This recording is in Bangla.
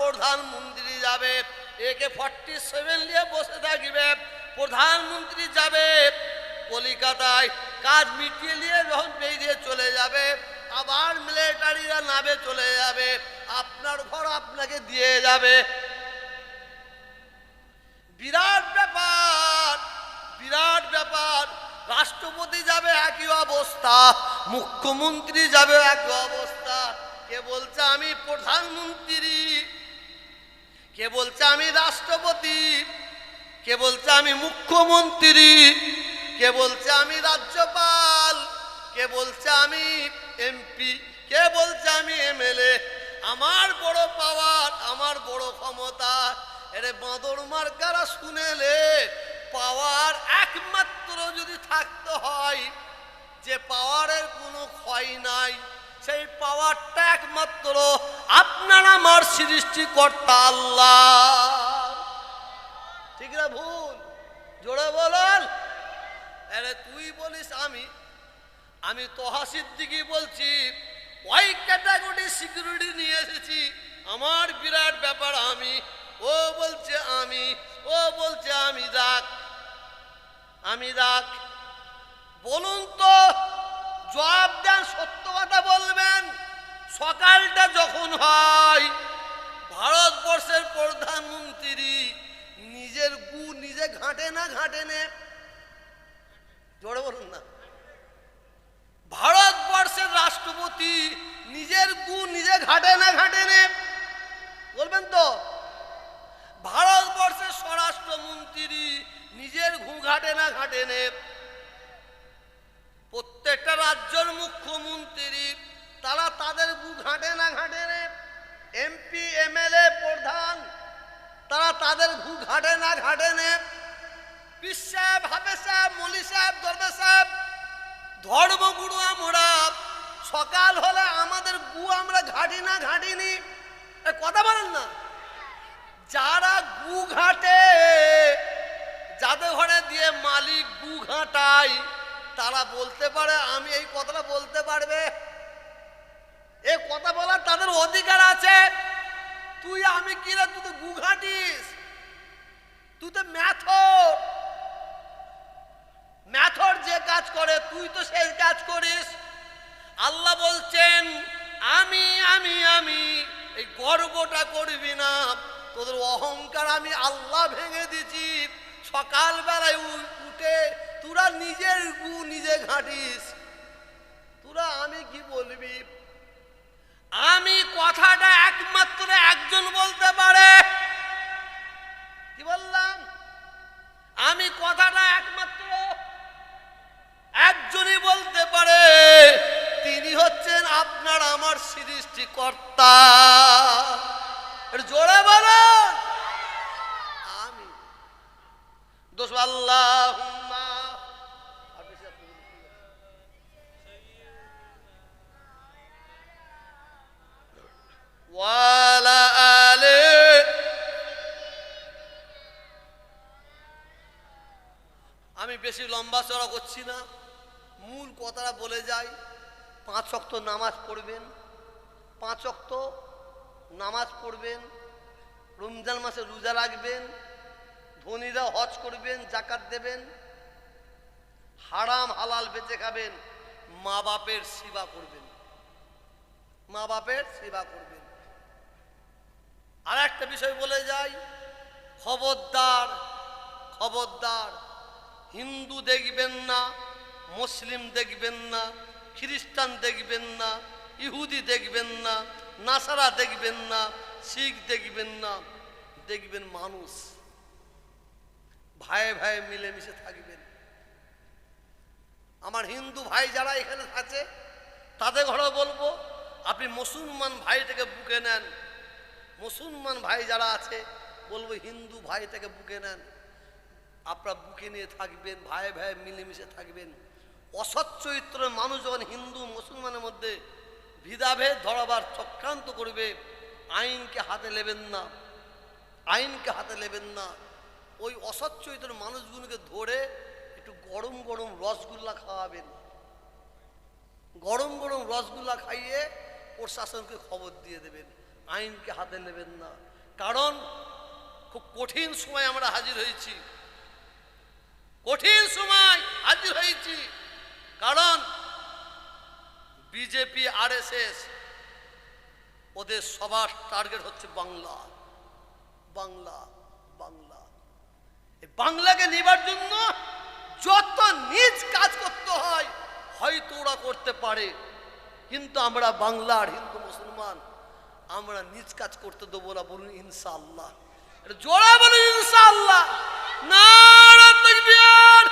প্রধানমন্ত্রী যাবে, একে ফর্টি সেভেন নিয়ে বসে থাকবে। প্রধানমন্ত্রী যাবে, কলিকাতায় কাজ মিটিয়ে নিয়ে যখন বেরিয়ে চলে যাবে, আবার মিলিটারিরা নাবে চলে যাবে, আপনার ঘর আপনাকে দিয়ে যাবে। বিরাট ব্যাপার বিরাট ব্যাপার। রাষ্ট্রপতি যাবে একই অবস্থা, মুখ্যমন্ত্রী যাবে একই অবস্থা। কে বলছে, আমি প্রধানমন্ত্রী। কে বলছে আমি রাষ্ট্রপতি? কে বলছে আমি মুখ্যমন্ত্রী? কে বলছে আমি রাজ্যপাল? কে বলছে আমি এমপি? কে বলছে আমি এমএলএ? আমার বড় পাওয়ার, আমার বড় ক্ষমতা। এরে বাঁদর মার্কারা শুনেলে পাওয়ার একমাত্র যদি থাকতে হয়, যে পাওয়ারের কোনো ক্ষয় নাই। সেই পাওয়ারটা একমাত্র আপনার আমার সৃষ্টিকর্তা আল্লাহ। ঠিক না ভুল? জোরে বলেন। আরে তুই বলিস আমি? আমি তোহা সিদ্দিকি বলছি, ওই ক্যাটাগরি সিকিউরিটি নিয়ে এসেছি। আমার বিরাট ব্যাপার আমি। ও বলছে আমি, ও বলছে আমি রাখ আমি রাখ বলুন তো জবাব দেন সত্য কথা বলবেন সকালটা হয় ভারতবর্ষের প্রধানমন্ত্রী নিজের গু নিজে ঘাটে না ঘাটে নে। জোরে বলুন না। ভারতবর্ষের রাষ্ট্রপতি নিজের গু নিজে ঘাটে না ঘাটে নে। বলবেন তো? ভারতবর্ষের স্বরাষ্ট্রমন্ত্রী নিজের ঘু ঘাটে না ঘাটে নে। প্রত্যেকটা রাজ্যের মুখ্যমন্ত্রী, তারা তাদের গু ঘাটে না ঘাটে নে। এমপি এমএলএ প্রধান, তারা তাদের ঘু ঘাটে না ঘাটে নে। সাহেব হাফে সাহেব, মলি সাহেব দরবে সাহেব আমরা, সকাল হলে আমাদের গু আমরা ঘাটি না ঘাটিনি কথা বলেন না। যারা গু ঘাটে, যাদের ঘরে দিয়ে মালিক গু ঘাটায়, তারা বলতে পারে, আমি এই কথাটা বলতে পারবে। তুই আমি কিরা তুই তো গু ঘাটিস তুই তো ম্যাথর। ম্যাথর যে কাজ করে, তুই তো সেই কাজ করিস। আল্লাহ বলছেন, আমি আমি আমি, এই গর্বটা করবি না। তোদের অহংকার আমি আল্লাহ ভেঙে দিছি। সকালবেলায় উঠে তোরা নিজের গু নিজে ঘাটিস। তোরা আমি কি বলবি? আমি কথাটা আমার সৃষ্টিকর্তা। জোরে বলুন। আমি। দোষ আল্লাহ আমি বেশি লম্বা চড়া করছি না। মূল কথাটা বলে যাই। পাঁচ শক্ত নামাজ পড়বেন। পাঁচ অক্ত নামাজ পড়বেন, রমজান মাসে রোজা রাখবেন, ধনীরা হজ করবেন, জাকাত দেবেন, হারাম, হালাল বেঁচে খাবেন, মা বাপের সেবা করবেন। মা বাপের সেবা করবেন। আর একটা বিষয় বলে যাই, খবরদার খবরদার, হিন্দু দেখবেন না, মুসলিম দেখবেন না, খ্রিস্টান দেখবেন না ইহুদি দেখবেন না, নাসারা দেখবেন না, শিখ দেখবেন না, দেখবেন মানুষ। ভাই ভাই মিলেমিশে থাকবেন। আমার হিন্দু ভাই যারা এখানে আছে, তাদের ঘরে বলব, আপনি মুসলমান ভাইটাকে বুকে নেন। মুসলমান ভাই যারা আছে, বলব হিন্দু ভাইটাকে বুকে নেন। আপনারা বুকে নিয়ে থাকবেন ভাই ভাই মিলেমিশে থাকবেন। অসৎ চরিত্রের মানুষ যখন হিন্দু মুসলমানের মধ্যে ভিদাভেদ ধরাবার চক্রান্ত করবে, আইনকে হাতে নেবেন না। আইনকে হাতে নেবেন না। ওই অসৎ মানুষগুলোকে ধরে একটু গরম গরম রসগোল্লা খাওয়াবেন। গরম গরম রসগোল্লা খাইয়ে প্রশাসনকে খবর দিয়ে দেবেন, আইনকে হাতে নেবেন না। কারণ খুব কঠিন সময় আমরা হাজির হয়েছি কঠিন সময় হাজির হয়েছি কারণ আরএসএস ওদের সবার টার্গেট হচ্ছে বাংলা। বাংলা বাংলা। বাংলাকে নেবার জন্য যত নিজ কাজ করতে হয়, হয়তো ওরা করতে পারে। কিন্তু আমরা বাংলার হিন্দু মুসলমান, আমরা নিজ কাজ করতে দেবো না বলুন ইনশাআল্লাহ। এটা জোরে বলুন ইনশাআল্লাহ। নারা তাকবীর।